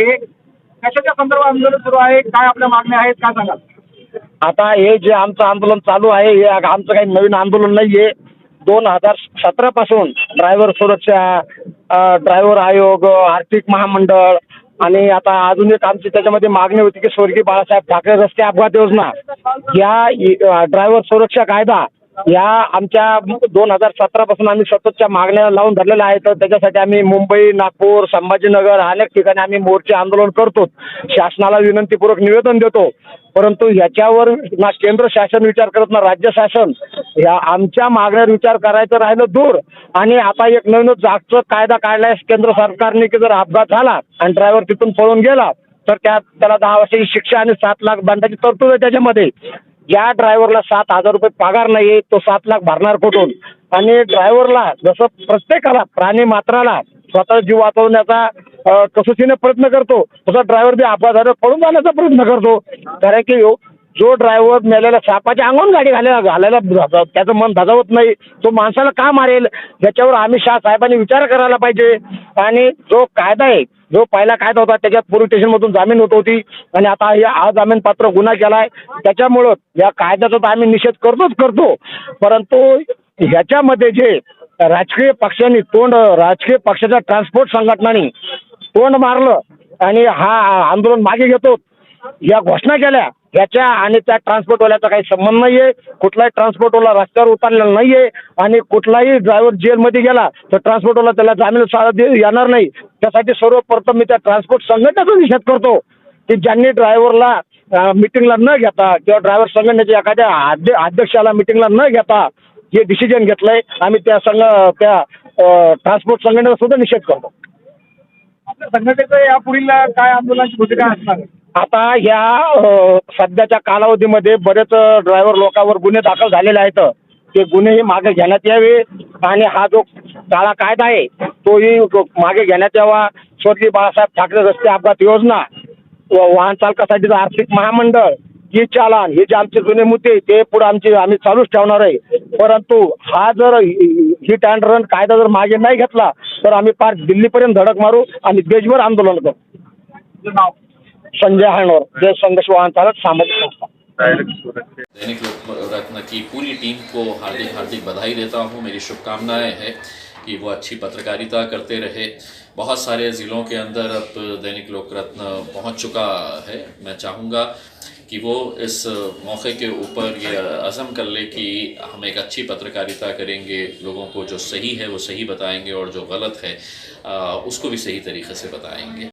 आहे. कशाच्या संदर्भात आंदोलन सुरू आहे? काय आपल्या मागण्या आहेत? काय सांगाल? आता हे जे आमचं आंदोलन चालू आहे हे आमचं काही नवीन आंदोलन नाही आहे दोन हजार सतरापासून ड्रायव्हर सुरक्षा ड्रायव्हर आयोग आर्थिक महामंडळ आणि आता अजून एक आमची त्याच्यामध्ये मागणी होती की स्वर्गीय बाळासाहेब ठाकरे रस्ते अपघात योजना. या ड्रायव्हर सुरक्षा कायदा या आमच्या दोन हजार सतरा पासून आम्ही सततच्या मागण्या लावून धरलेल्या आहेत. तर त्याच्यासाठी आम्ही मुंबई नागपूर संभाजीनगर अनेक ठिकाणी आम्ही मोर्चे आंदोलन करतो. शासनाला विनंतीपूर्वक निवेदन देतो. परंतु ह्याच्यावर ना केंद्र शासन विचार करत ना राज्य शासन या आमच्या मागण्यावर विचार करायचं राहिलं दूर. आणि आता एक नवीन जागचं कायदा काढलाय. केंद्र सरकारने की जर अपघात झाला आणि ड्रायव्हर तिथून पळून गेला तर त्या त्याला दहा वर्षाची शिक्षा आणि सात लाख दंडाची तरतूद आहे त्याच्यामध्ये. ज्या ड्रायव्हरला सात हजार रुपये पगार नाही तो सात लाख भरणार कुठून? आणि ड्रायव्हरला जसं प्रत्येकाला प्राणी मात्राला स्वतः जीव वाचवण्याचा अ, कसोशीने प्रयत्न करतो तसा ड्रायव्हर बी अपघात पळून जाण्याचा प्रयत्न करतो. कारण की यो- जो ड्रायव्हर नेलेला सापाच्या अंगून गाडी घालायला घालायला त्याचं मन धजावत नाही तो माणसाला का मारेल? याच्यावर आम्ही शाह साहेबांनी विचार करायला पाहिजे. आणि जो कायदा आहे जो पहिला कायदा होता त्याच्यात पोलीस स्टेशनमधून जामीन होत होती. आणि आता या अजामीन पात्र गुन्हा केलाय. त्याच्यामुळं या कायद्याचा तर आम्ही निषेध करतोच करतो. परंतु ह्याच्यामध्ये जे राजकीय पक्षांनी तोंड राजकीय पक्षाच्या ट्रान्सपोर्ट संघटनांनी तोंड मारलं आणि हा आंदोलन मागे घेतो. या घोषणा केल्या. याच्या आणि त्या ट्रान्सपोर्टवाल्याचा काही संबंध नाही आहे कुठलाही ट्रान्सपोर्टवाला रस्त्यावर उतरलेला नाही आहे आणि कुठलाही ड्रायव्हर जेलमध्ये गेला तर ट्रान्सपोर्टवाला त्याला जामीन दे- येणार नाही. त्यासाठी सर्वप्रथम मी त्या ट्रान्सपोर्ट संघटनेचा निषेध करतो की ज्यांनी ड्रायव्हरला मिटिंगला न घेता किंवा ड्रायव्हर संघटनेच्या एखाद्या अध्य अध्यक्षाला मिटिंगला न घेता हे डिसिजन घेतलंय. आम्ही त्या संघ त्या ट्रान्सपोर्ट संघटनेचा सुद्धा निषेध करतो. आपल्या संघटनेचं या पुढील काय आंदोलनाची भूमिका असणार? आता ह्या सध्याच्या कालावधीमध्ये बरेच ड्रायव्हर लोकांवर गुन्हे दाखल झालेले आहेत. ते गुन्हेही मागे घेण्यात यावे आणि हा जो काळा कायदा आहे तोही मागे घेण्यात यावा. स्वर्गीय बाळासाहेब ठाकरे रस्ते अपघात योजना वाहन चालकासाठीचं आर्थिक महामंडळ ही चालान हे जे आमचे जुने मुद्दे ते पुढे आमचे आम्ही चालूच ठेवणार आहे. परंतु हा जर हिट अँड रन कायदा जर मागे नाही घेतला तर आम्ही पार दिल्लीपर्यंत धडक मारू आणि देशभर आंदोलन करू. संजय हाणोर जय संघर्ष वाहन सामाजिक संस्था। दैनिक रत्न की पूरी टीम को हार्दिक हार्दिक बधाई देता हूँ। मेरी शुभकामनाएँ हैं कि वो अच्छी पत्रकारिता करते रहे। बहुत सारे ज़िलों के अंदर अब दैनिक लोकरत्न पहुँच चुका है। मैं चाहूँगा कि वो इस मौके के ऊपर ये अज़म कर ले कि हम एक अच्छी पत्रकारिता करेंगे, लोगों को जो सही है वो सही बताएँगे और जो गलत है उसको भी सही तरीके से बताएँगे।